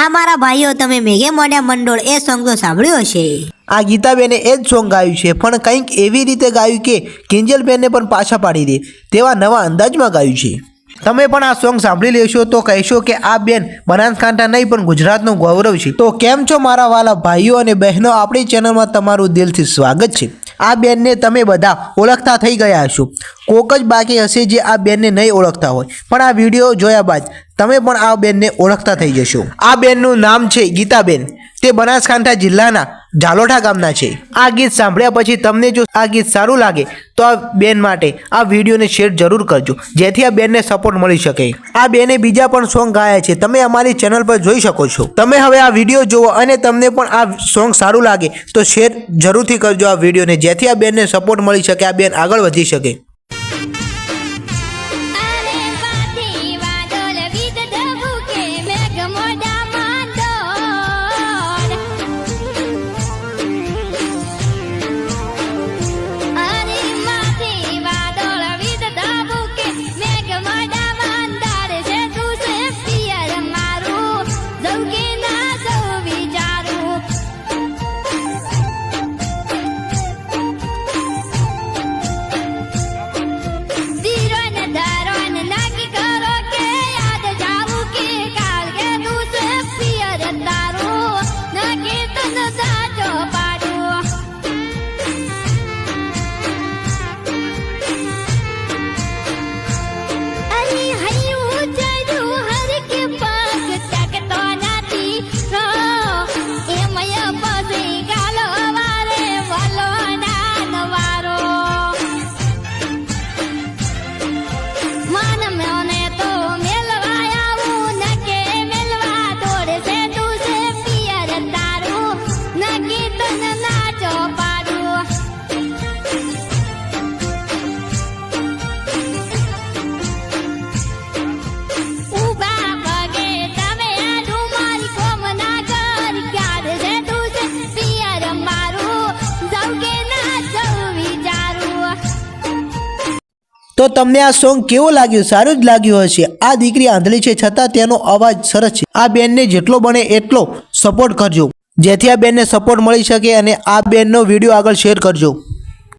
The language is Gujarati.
હા, મારા ભાઈઓ, તમે મેઘે મોઢ્યા મંડળ એ સોંગ તો સાંભળ્યો હશે. આ ગીતાબેને એ જ સોંગ ગાયું છે, પણ કંઈક એવી રીતે ગાયું કે કિંજલબેનને પણ પાછા પાડી દે, તેવા નવા અંદાજમાં ગાયું છે. તમે પણ આ સોંગ સાંભળી લેશો તો કહેશો કે આ બેન બનાસકાંઠા નહીં, પણ ગુજરાતનું ગૌરવ છે. તો કેમ છો મારા વાલા ભાઈઓ અને બહેનો? આપણી ચેનલમાં તમારું દિલથી સ્વાગત છે. આ બેનને તમે બધા ઓળખતા થઈ ગયા હશો. કોક જ બાકી હશે જે આ બેનને નહીં ઓળખતા હોય. પણ આ વીડિયો જોયા બાદ તમે પણ આ બેનને ઓળખતા થઈ જશો. આ બેનનું નામ છે ગીતાબેન. તે બનાસકાંઠા જિલ્લાના ઝાલોઠા ગામના છે. આ ગીત સાંભળ્યા પછી તમને જો આ ગીત સારું લાગે, તો આ બેન માટે આ વિડીયોને શેર જરૂર કરજો, જેથી આ બેનને સપોર્ટ મળી શકે. આ બેને બીજા પણ સોંગ ગાયા છે. તમે અમારી ચેનલ પર જોઈ શકો છો. તમે હવે આ વીડિયો જુઓ અને તમને પણ આ સોંગ સારું લાગે, તો શેર જરૂરથી કરજો આ વિડીયોને, જેથી આ બેનને સપોર્ટ મળી શકે, આ બેન આગળ વધી શકે. તો તમને આ સોંગ કેવું લાગ્યું? સારું જ લાગ્યું હશે. આ દીકરી આંધળી છે, છતાં તેનો અવાજ સરસ છે. આ બેનને જેટલો બને એટલો સપોર્ટ કરજો. જેથી આ બેનને સપોર્ટ મળી શકે અને આ બેનનો વીડિયો આગળ શેર કરજો.